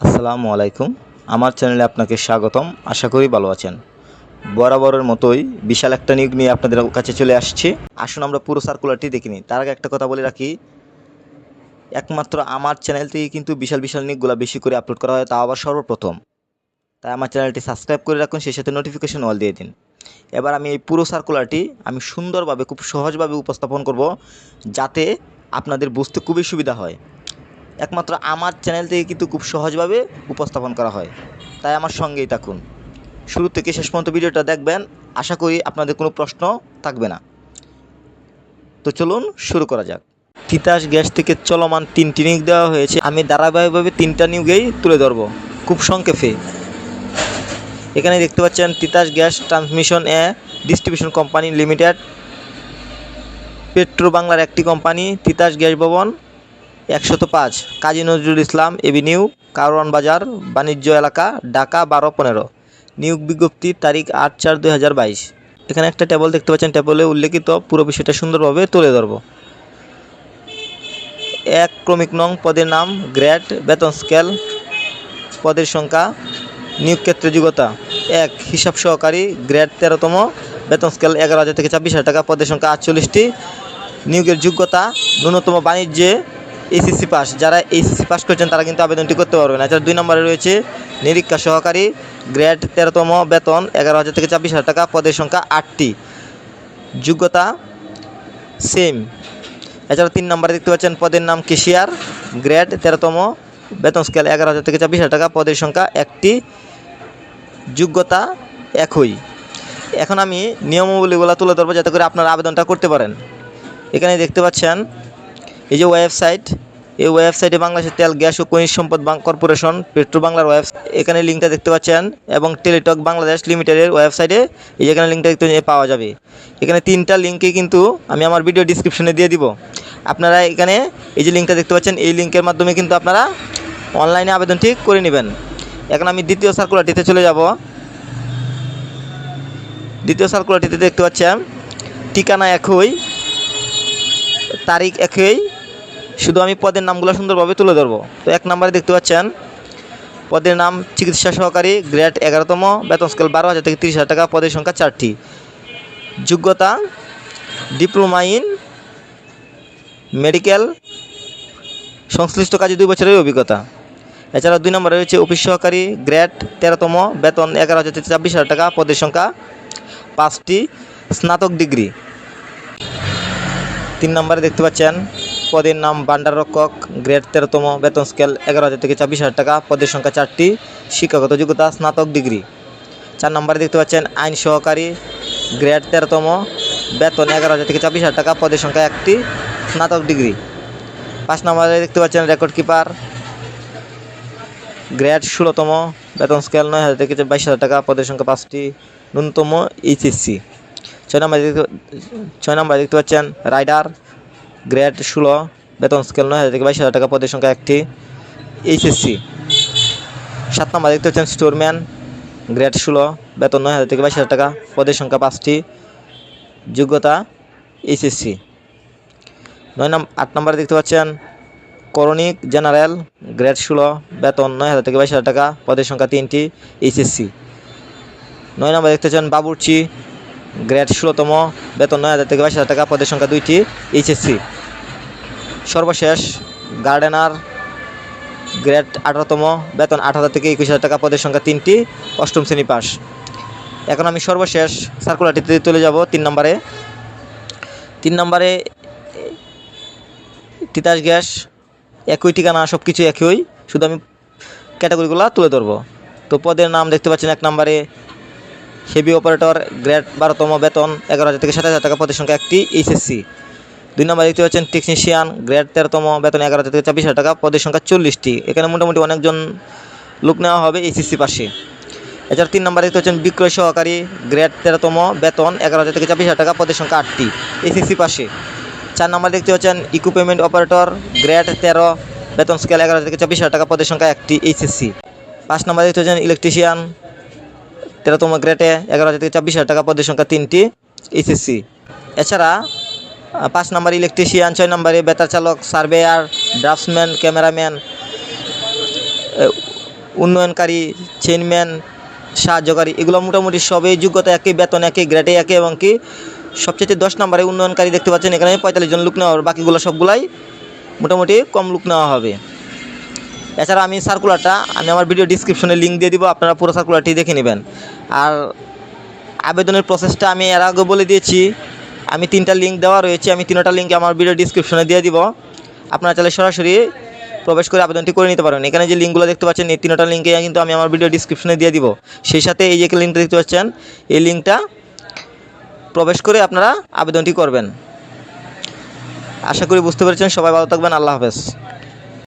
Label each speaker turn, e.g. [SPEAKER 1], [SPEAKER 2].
[SPEAKER 1] আসসালামু আলাইকুম। আমার চ্যানেলে আপনাকে স্বাগতম। আশা করি ভালো আছেন। বরাবরের মতোই বিশাল একটা নিয়োগ নিয়ে আপনাদের কাছে চলে আসছি। আসুন আমরা পুরো সার্কুলারটি দেখিনি তার আগে একটা কথা বলে রাখি, একমাত্র আমার চ্যানেল থেকে কিন্তু বিশাল বিশাল নিয়োগগুলো বেশি করে আপলোড করা হয় তা আবার সর্বপ্রথম। তাই আমার চ্যানেলটি সাবস্ক্রাইব করে রাখুন, সেই সাথে নোটিফিকেশন অল দিয়ে দিন। এবার আমি এই পুরো সার্কুলারটি আমি সুন্দরভাবে, খুব সহজভাবে উপস্থাপন করব, যাতে আপনাদের বুঝতে খুবই সুবিধা হয়। একমাত্র আমার চ্যানেল থেকে কিন্তু খুব সহজভাবে উপস্থাপন করা হয়। তাই আমার সঙ্গেই থাকুন। শুরু থেকে শেষ পর্যন্ত ভিডিওটা দেখবেন। আশা করি আপনাদের কোনো প্রশ্ন থাকবে না। তো চলুন শুরু করা যাক। তিতাস গ্যাস থেকে চলমান তিনটি নিয়োগ দেওয়া হয়েছে। আমি ধারাবাহিকভাবে তিনটা নিয়োগেই তুলে ধরব। খুব সংক্ষেপে। এখানে দেখতে পাচ্ছেন তিতাস গ্যাস ট্রান্সমিশন এ ডিস্ট্রিবিউশন কোম্পানি লিমিটেড। পেট্রো বাংলার একটি কোম্পানি, তিতাস গ্যাস ভবন। একশত পাঁচ, কাজী নজরুল ইসলাম এভিনিউ, কারওয়ান বাজার, বাণিজ্য এলাকা, ঢাকা বারো পনেরো। নিয়োগ বিজ্ঞপ্তি তারিখ আট চার দুই হাজার বাইশ। এখানে একটা টেবল দেখতে পাচ্ছেন। টেবলে উল্লেখিত পুরো বিষয়টা সুন্দরভাবে তুলে ধরব। এক ক্রমিক নং, পদের নাম গ্রেড বেতন স্কেল পদের সংখ্যা, নিয়োগ ক্ষেত্রে যোগ্যতা। এক, হিসাব সহকারী গ্রেড তেরোতম, বেতন স্কেল এগারো হাজার থেকে ছাব্বিশ হাজার টাকা, পদের সংখ্যা আটচল্লিশটি। নিয়োগের যোগ্যতা ন্যূনতম বাণিজ্যে এসএসসি পাস যারা এসএসসি পাস করেছেন, তারা কিন্তু আবেদনটি করতে পারবেন। এছাড়া দুই নম্বরে রয়েছে নিরীক্ষা সহকারী, গ্রেড তেরোতম বেতন, এগারো হাজার থেকে ছাব্বিশ হাজার টাকা, পদের সংখ্যা আটটি। যোগ্যতা সেম এছাড়া তিন নম্বরে দেখতে পাচ্ছেন, পদের নাম কেশিয়ার গ্রেড তেরোতম বেতন স্কেল এগারো হাজার থেকে ছাব্বিশ হাজার টাকা, পদের সংখ্যা একটি। যোগ্যতা, একই। এখন আমি নিয়মাবলীগুলো তুলে ধরবো, যাতে করে আপনারা আবেদনটা করতে পারেন। এখানে দেখতে পাচ্ছেন, এই যে ওয়েবসাইট এই ওয়েবসাইটে বাংলাদেশের তেল, গ্যাস ও খনিজ সম্পদ কর্পোরেশন, পেট্রো বাংলার ওয়েব এখানে লিঙ্কটা দেখতে পাচ্ছেন এবং টেলিটক বাংলাদেশ লিমিটেডের ওয়েবসাইটে এই এখানে লিঙ্কটা দেখতে পাওয়া যাবে। এখানে তিনটা লিঙ্কে কিন্তু আমি আমার ভিডিও ডিসক্রিপশনে দিয়ে দিব। আপনারা এখানে এই যে লিঙ্কটা দেখতে পাচ্ছেন, এই লিঙ্কের মাধ্যমে কিন্তু আপনারা অনলাইনে আবেদনটি করে নেবেন। এখন আমি দ্বিতীয় সার্কুলারটিতে চলে যাব। দ্বিতীয় সার্কুলারটিতে দেখতে পাচ্ছেন, ঠিকানা একই, তারিখ একই শুধু আমি পদের নামগুলো সুন্দরভাবে তুলে ধরবো। তো এক নম্বরে দেখতে পাচ্ছেন, পদের নাম চিকিৎসা সহকারী গ্রেড এগারোতম, বেতন স্কেল বারো হাজার থেকে তিরিশ হাজার টাকা, পদের সংখ্যা চারটি। যোগ্যতা, ডিপ্লোমা ইন মেডিকেল, সংশ্লিষ্ট কাজে দুই বছরের অভিজ্ঞতা। এছাড়া দুই নম্বরে রয়েছে অফিস সহকারী, গ্রেড তেরোতম, বেতন এগারো হাজার থেকে ছাব্বিশ হাজার টাকা, পদের সংখ্যা পাঁচটি, স্নাতক ডিগ্রি। তিন নম্বরে দেখতে পাচ্ছেন পদের নাম বান্ডার রক্ষক গ্রেড তেরোতম বেতন স্কেল এগারো হাজার থেকে ছাব্বিশ হাজার টাকা, পদের সংখ্যা চারটি, শিক্ষাগত যোগ্যতা, স্নাতক ডিগ্রি চার নম্বরে দেখতে পাচ্ছেন আইন সহকারী গ্রেড তেরোতম, বেতন এগারো হাজার থেকে ছাব্বিশ হাজার টাকা, পদের সংখ্যা একটি, স্নাতক ডিগ্রি পাঁচ নম্বরে দেখতে পাচ্ছেন রেকর্ড কিপার গ্রেড ষোলোতম, বেতন স্কেল নয় হাজার থেকে বাইশ হাজার টাকা, পদের সংখ্যা পাঁচটি, ন্যূনতম এইচএসসি। ছয় নম্বরে ছয় নম্বরে দেখতে পাচ্ছেন রাইডার গ্রেড ষোলো, বেতন স্কেল নয়, হাজার থেকে বাইশ হাজার টাকা পদের সংখ্যা একটি। এইচএসসি, সাত নম্বর দেখতে পাচ্ছেন স্টোরম্যান, গ্রেড ষোলো, বেতন নয়, হাজার থেকে বাইশ হাজার টাকা পদের সংখ্যা পাঁচটি। যোগ্যতা, এইচএসসি। নয় নম্বর আট নম্বরে দেখতে পাচ্ছেন করণিক জেনারেল, গ্রেড ষোলো, বেতন নয়, হাজার থেকে বাইশ হাজার টাকা পদের সংখ্যা তিনটি, এইচএসসি। নয় নম্বর দেখতে পাচ্ছেন বাবুর্চি গ্রেড ষোলোতম, বেতন নয় হাজার থেকে বাইশ হাজার টাকা, পদের সংখ্যা দুইটি, এইচএসসি। সর্বশেষ গার্ডেনার গ্রেড আঠারোতম, বেতন আট হাজার থেকে একুশ হাজার টাকা, পদের সংখ্যা তিনটি, অষ্টম শ্রেণি পাস। এখন আমি সর্বশেষ সার্কুলারটিতে চলে যাব তিন নম্বরে। তিন নম্বরে তিতাস গ্যাস, একই ঠিকানা সব কিছু একই। শুধু আমি ক্যাটাগরিগুলো তুলে ধরবো। তো পদের নাম দেখতে পাচ্ছেন এক নম্বরে হেভি অপারেটর, গ্রেড বারোতম বেতন, এগারো হাজার থেকে সাত হাজার টাকা পদের সংখ্যা একটি এইচএসসি দুই নম্বরে দেখতে পাচ্ছেন টেকনিশিয়ান গ্রেড তেরোতম বেতন, এগারো হাজার থেকে ছাব্বিশ হাজার টাকা পদের সংখ্যা চল্লিশটি। এখানে মোটামুটি অনেকজন লোক নেওয়া হবে এইচএসসি পাশে। এছাড়া তিন নম্বরে দেখতে পাচ্ছেন বিক্রয় সহকারী, গ্রেড তেরোতম বেতন, এগারো হাজার থেকে ছাব্বিশ হাজার টাকা পদের সংখ্যা আটটি এইচএসসি পাশে। চার নম্বরে দেখতে পাচ্ছেন ইকুইপমেন্ট অপারেটর গ্রেড তেরো বেতন স্কেল এগারো হাজার থেকে ছাব্বিশ হাজার টাকা পদের সংখ্যা একটি এইচএসসি পাঁচ নম্বরে দেখতে পাচ্ছেন ইলেকট্রিশিয়ান তেরোতম গ্রেডে এগারো হাজার থেকে ছাব্বিশ হাজার টাকা, পদের সংখ্যা তিনটি এইচএসসি এছাড়া পাঁচ নম্বর ইলেকট্রিশিয়ান ছয় নম্বরে বেতার চালক সার্ভেয়ার ড্রাফটসম্যান ক্যামেরাম্যান উন্নয়নকারী চেনম্যান সাহায্যকারী, এগুলো মোটামুটি সবই যোগ্যতা একই, বেতন একই গ্রেডে একই, এবং কি সবচেয়ে দশ নম্বরে উন্নয়নকারী দেখতে পাচ্ছেন, এখানে পঁয়তাল্লিশ জন লোক নেওয়া হবে। বাকিগুলো সবগুলাই মোটামুটি কম লোক নেওয়া হবে। এছাড়া আমি সার্কুলারটা আমি আমার ভিডিও ডিসক্রিপশনে লিঙ্ক দিয়ে দিব, আপনারা পুরো সার্কুলারটি দেখে নেবেন। আর আবেদনের প্রসেসটা আমি এর আগে বলে দিয়েছি, আমি তিনটা লিঙ্ক দেওয়া রয়েছে, আমি তিনটা লিঙ্ক আমার ভিডিও ডিসক্রিপশনে দিয়ে দিব। আপনারা চাইলে সরাসরি প্রবেশ করে আবেদনটি করে নিতে পারেন। এখানে যে লিঙ্কগুলো দেখতে পাচ্ছেন, এই তিনটা লিঙ্কে কিন্তু আমি আমার ভিডিও ডিসক্রিপশনে দিয়ে দিব। সেই সাথে এই যে লিঙ্কটা দেখতে পাচ্ছেন, এই লিঙ্কটা প্রবেশ করে আপনারা আবেদনটি করবেন। আশা করি বুঝতে পেরেছেন। সবাই ভালো থাকবেন। আল্লাহ হাফেজ।